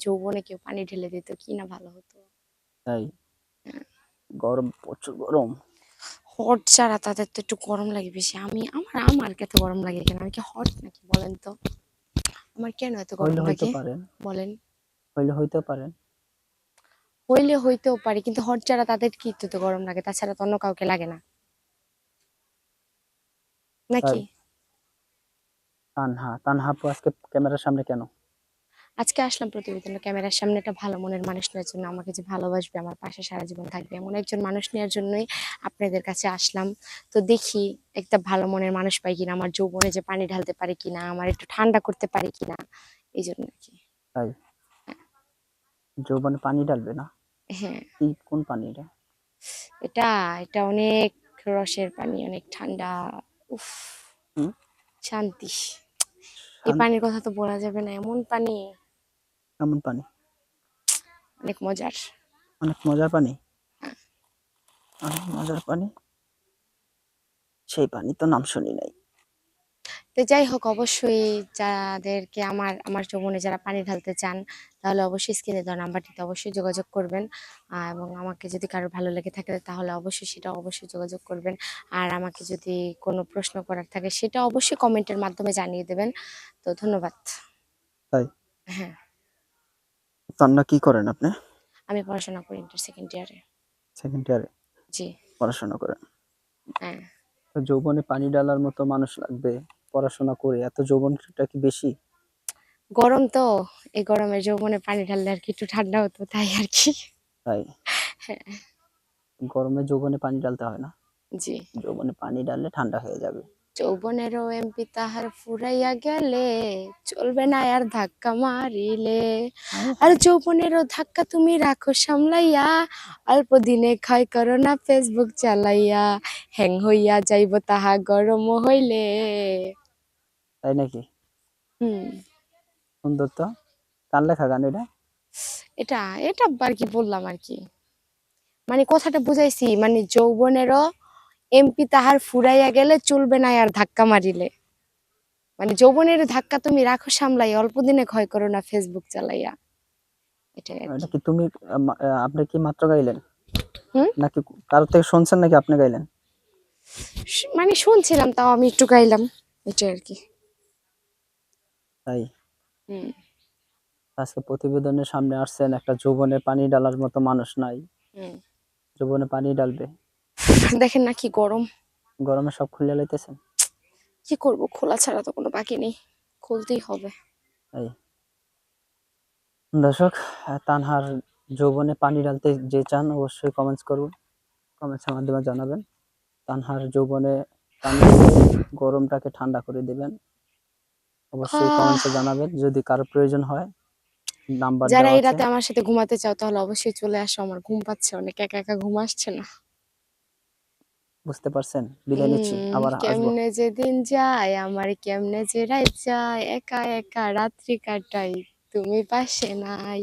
যৌবনে কেউ পানি ঢেলে দিত কি না ভালো হতো? তাই? গরম প্রচুর গরম। হট যারা তাদের তো একটু গরম লাগে বেশি। আমি আমার আমার এত গরম লাগে কেন? আমি কি হট নাকি বলেন তো? আমার কেন এত গরম হইলে লাগে? বলেন। হইলে হইতে পারেন হইলে হইতেও পারে কিন্তু হট ছাড়া তাদের কি তো গরম লাগে? তাছাড়া তো অন্য কাউকে লাগে না। নাকি? তানহা তানহা আজকে ক্যামেরার সামনে কেন? আজকে আসলাম প্রতিবেদনে ক্যামেরার সামনে একটা ভালো মনের মানুষ নেওয়ার জন্য। আমাকে যে ভালোবাসবে আমার পাশে সারা জীবন থাকবে এমন একজন মানুষ নেওয়ার জন্যই আপনাদের কাছে আসলাম। তো দেখি একটা ভালো মনের মানুষ পাই কিনা আমার যৌবনে যে পানি ঢালতে পারে কিনা আমার একটু ঠান্ডা করতে পারে কিনা এই জন্য আর কি। তাই? যৌবনে পানি ডালবে না? হ্যাঁ। কি কোন পানি এটা? এটা এটা অনেক রসের পানি অনেক ঠান্ডা উফ। শান্তি। এই পানির কথা তো বলা যাবে না এমন পানি। কেমন পানি। অনেক মজার। অনেক মজার পানি? অনেক মজার পানি? সেই পানি তো নাম শুনি নাই। তো যাই হোক অবশ্যই যাদেরকে আমার আমার যৌবনে যারা পানি ঢালতে চান তাহলে অবশ্যই স্ক্রিনে দেওয়া নাম্বারটিতে অবশ্যই যোগাযোগ করবেন। এবং আমাকে যদি কারও ভালো লেগে থাকে তাহলে অবশ্যই সেটা অবশ্যই যোগাযোগ করবেন। আর আমাকে যদি কোনো প্রশ্ন করার থাকে সেটা অবশ্যই কমেন্টের মাধ্যমে জানিয়ে দেবেন। তো ধন্যবাদ। হ্যাঁ। তান্না কি করেন আপনি? আমি পড়াশোনা করি ইন্টার সেকেন্ড ইয়ারে সেকেন্ড ইয়ারে জি। পড়াশোনা করেন? হ্যাঁ। তো যৌবনে পানি ডালার মতো মানুষ লাগবে পড়াশোনা করে এত যৌবনটা কি বেশি? গরম তো এই গরমে যৌবনে পানি ঢাললে আর কি একটু ঠান্ডা হতো তাই আর কি। তাই? হ্যাঁ। গরমে যৌবনে পানি ডালতে হয় না? জি। যৌবনে পানি ডাললে ঠান্ডা হয়ে যাবে। যৌবনেরও এমপি তাহার ফুরাইয়া গেলে চলবে না আর ধাক্কা মারিলে। আর যৌবনেরও ধাক্কা তুমি রাখো সামলাইয়া অল্প দিনে ক্ষয় করো না ফেসবুক চালাইয়া হ্যাং হইয়া যাইব তাহা গরম হইলে। তাই নাকি? হুম। সুন্দর তো। কার লেখা গান এটা? এটা এটা আর কি বললাম আর কি? মানে কথাটা বুঝাইছি মানে যৌবনেরও এমপি তাহার ফুরাইয়া গেলে চলবে না আর ধাক্কা মারিলে। মানে যৌবনের ধাক্কা তুমি রাখো সামলাই অল্প দিনে ক্ষয় করো না ফেসবুক চালাইয়া। এটাই কি। কি তুমি আপনি কি মাত্র গাইলেন? নাকি কারোর থেকে শুনছেন নাকি আপনি গাইলেন? মানে শুনছিলাম তাও আমি একটু গাইলাম। এটাই আর কি। তাই? আজকে প্রতিবেদনের সামনে আসছেন একটা যৌবনে পানি ডালার মতো মানুষ নাই। হুম। যৌবনে পানি ডালবে দেখেন না কি গরম। গরমে সব খুলে লাইতেছেন? কি করব খোলা ছাড়া তো কোনো বাকি নেই খুলতেই হবে। তাই দর্শক তানহার যৌবনে পানি ডালতে যে চান অবশ্যই কমেন্টস করুন। কমেন্টসের মাধ্যমে জানাবেন। তানহার যৌবনে পানি গরমটাকে ঠান্ডা করে দেবেন। অবশ্যই কমেন্টসে জানাবেন। যদি কারও প্রয়োজন হয় নাম্বার যারা এই রাতে আমার সাথে ঘুমাতে চাও তাহলে অবশ্যই চলে আসো। আমার ঘুম পাচ্ছে অনেক একা একা ঘুম আসছে না। বুঝতে পারছেন? বিদায় নিচ্ছি আবার আসব। কেমনে যে দিন যায় আমার কেমনে যে রাত যায় একা একা রাত্রি কাটাই তুমি পাশে নাই।